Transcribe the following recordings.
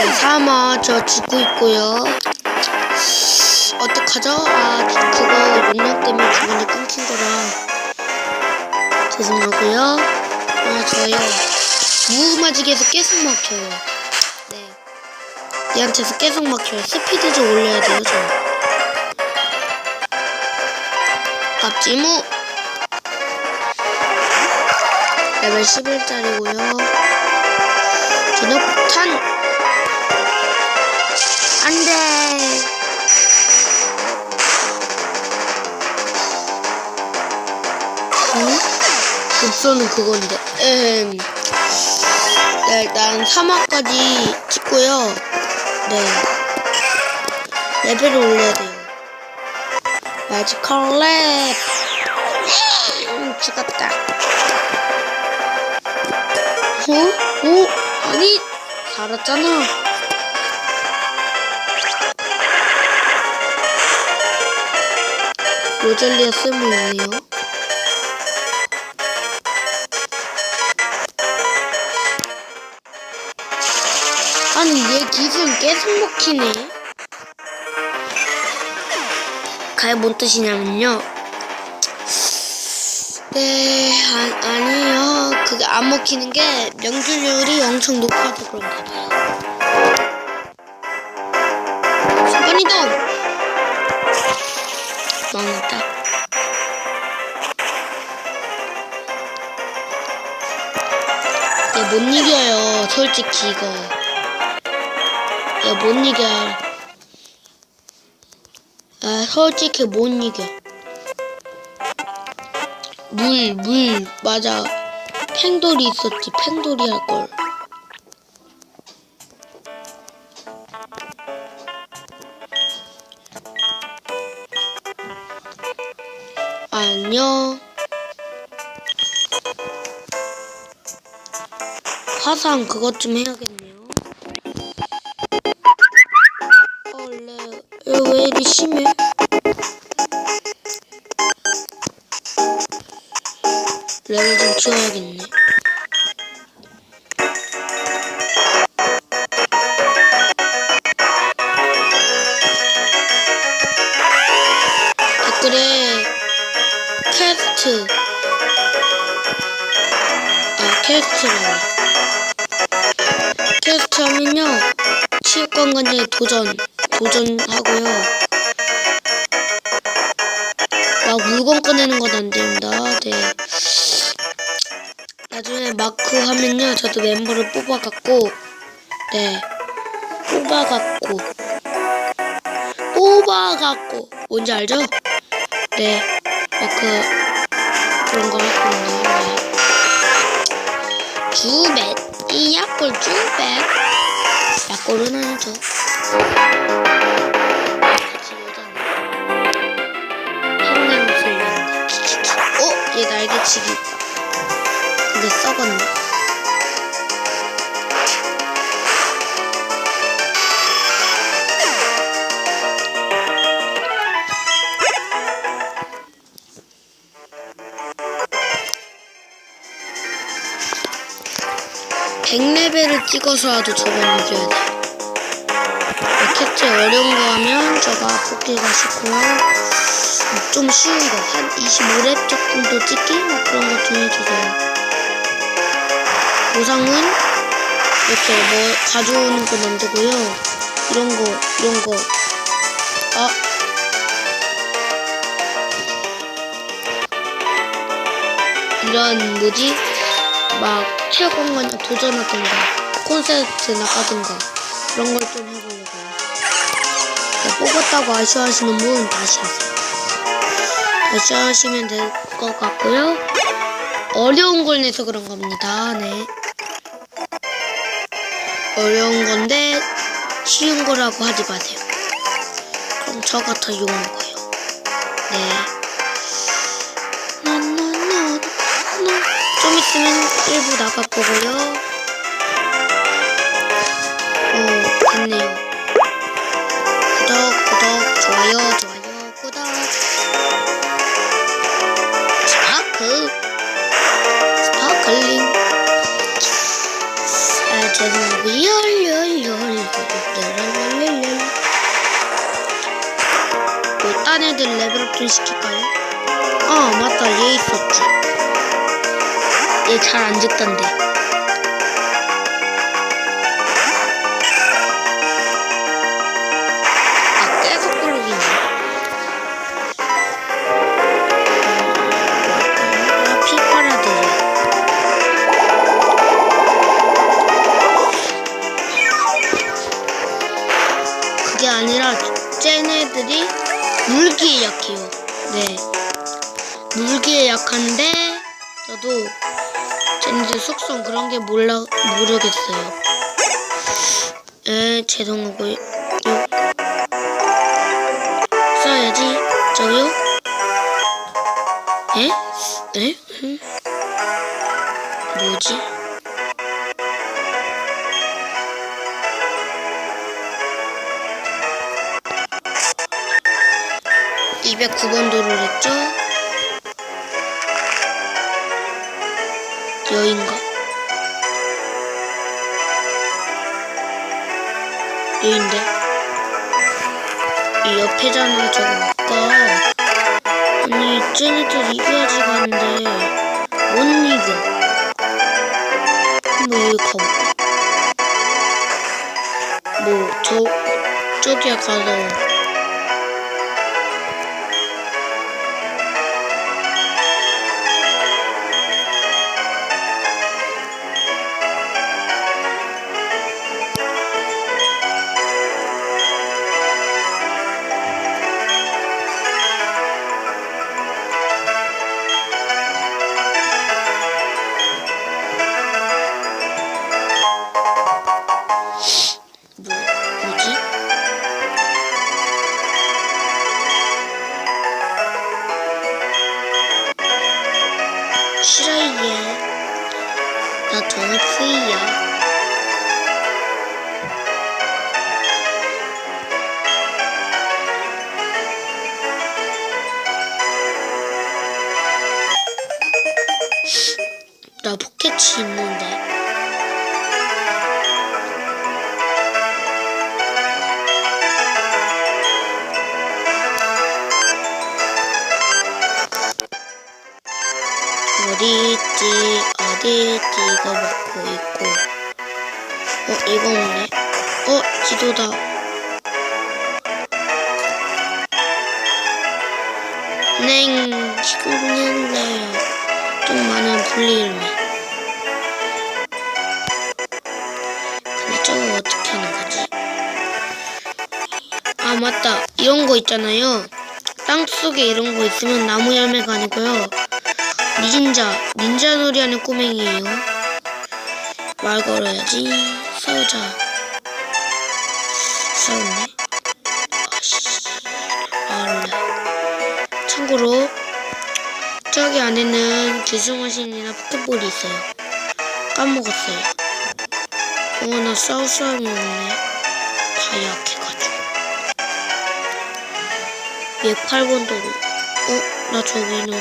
네, 사마 저 죽고 있고요. 어떡하죠? 아, 그거 용량 때문에 중간에 끊긴 거라. 죄송하고요. 아, 저요. 무음아직에서 계속 막혀요. 네. 얘한테서 계속 막혀요. 스피드 좀 올려야 돼요, 저. 갑지무. 레벨 11짜리고요. 저녁 폭탄. 안 돼. 응? 급소는 그건데. 음. 네, 일단 3화까지 찍고요. 네. 레벨을 올려야 돼요. 마지컬 랩. 음, 죽었다. 어? 어? 아니, 살았잖아. 로젤리아 쓸모 있네요. 아니, 얘 기술은 계속 먹히네. 가요 뭔 뜻이냐면요. 네, 아, 아니요. 그게 안 먹히는 게 명중률이 엄청 높아서 그런가 봐요. 순간이동! 못 이겨요, 솔직히 이거. 얘못 이겨. 아, 솔직히 못 이겨. 물, 물, 맞아. 팽돌이 있었지, 팽돌이 할 걸. 화상 그것 좀 해야겠네요. 원래 얘왜 이리 심해? 레벨 좀 키워야겠네. 댓글에 퀘스트 아 퀘스트라네 퀘스트 하면요 치육관광에 도전 도전하고요. 막 물건 꺼내는 건 안 됩니다. 네. 나중에 마크 하면요 저도 멤버를 뽑아갖고 네. 뽑아갖고. 뽑아갖고. 뭔지 알죠? 네. 마크 그런 걸 할 겁니다 네. 주bet 이 약골 주bet 약골은 아니죠 같이 오잖아 팽냄새 난다 어? 얘 날개치기 있다. 근데 썩었네 백레벨을 찍어서라도 저걸 이겨야 돼. 캡처 어려운 거 하면 저가 뽑기가 싫고요. 좀 쉬운 거, 한 25렙 정도 찍기? 뭐 그런 거 좀 해주세요. 보상은 이렇게 뭐 가져오는 거 만들고요. 이런 거, 이런 거. 아. 이런 뭐지? 막 체육관광에 도전하던가 콘서트나 가든가 그런 걸 좀 해보려고요. 네, 뽑았다고 아쉬워하시는 분 다시 하세요. 다시 하시면 될 것 같고요. 어려운 걸 내서 그런 겁니다. 네. 어려운 건데 쉬운 거라고 하지 마세요. 그럼 저 같아 욕먹어요. 네. 좀 있으면 1부 나가보고요. 오, 됐네요. 구독, 구독, 좋아요, 좋아요, 구독. 스파크. 스파클링. 아, 저는 리얼리얼리얼리얼리얼리얼 일단 뭐, 애들 레벨업 좀 시킬까요? 아, 맞다. 얘 있었지. 얘 잘 안 죽던데 아 계속 굴르기네 아 피파라들 그게 아니라 쟤네들이 물기에 약해요. 네. 물기에 약한데 저도 쟤네들 속성 그런 게 몰라 모르겠어요. 에 죄송하고요. 써야지. 저요? 에? 에? 음. 뭐지? (209번) 도를 했죠 여인가 여인데 이 옆에잖아 저거 아까 아니 쟤네들 이겨야지 가는데 못 이겨 한번 여기 가볼까? 뭐 저 저기야 가서 포켓이 있는데. 어디 있지. 어디 있지? 이거 먹고 있고. 어 이거 없네. 어 지도다. 냉 식년래요 좀 많은 불일매 거 있잖아요 땅 속에 이런 거 있으면 나무 열매가 아니고요 닌자, 닌자 놀이 하는 꼬맹이에요. 말 걸어야지. 싸우자. 싸웠네. 아씨. 알라. 참고로 저기 안에는 기술머신이나 포켓볼이 있어요. 까먹었어요. 어, 나 싸울 사람이 없네. 다약 얘 8번 도로. 어, 나 저기는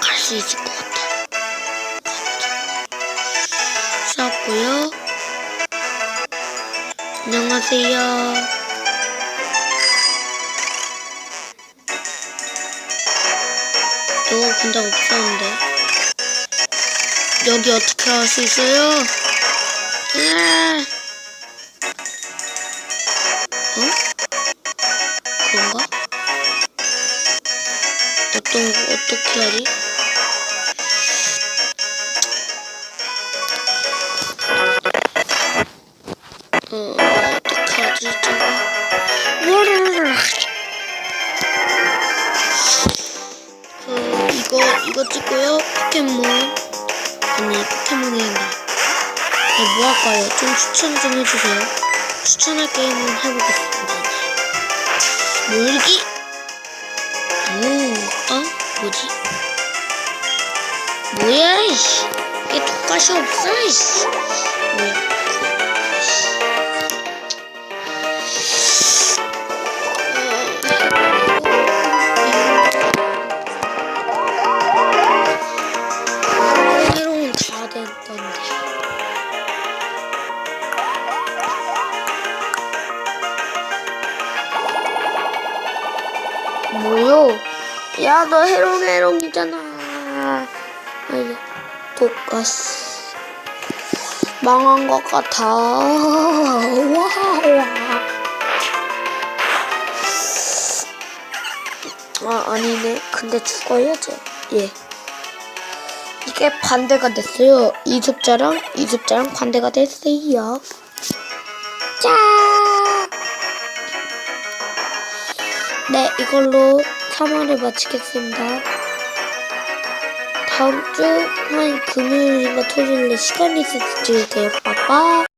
갈 수 있을 것 같아. 싸웠고요. 안녕하세요. 이거 근데 없었는데. 여기 어떻게 할 수 있어요? 으아. 어떻게 하지? 어 어떻게 하지 저거? 그 이거 이거 찍고요 포켓몬 아니 포켓몬이 아니라 네, 뭐 할까요? 좀 추천 좀 해주세요. 추천할 게임은 해보겠습니다. 물기 오, 어? 뭐지? 뭐야 이씨 이게 독가시 없어 이씨 뭐야 뭐요? 야, 너 해롱해롱이잖아. 아니, 독가스. 망한 것 같아. 와, 와. 아, 아니네. 근데 죽어야지. 예. 이게 반대가 됐어요. 이 숫자랑 이 숫자랑 반대가 됐어요. 짜! 네, 이걸로 3화를 마치겠습니다. 다음 주, 한 금요일인가 토요일에 시간이 있을 때 찍을게요. 빠빠!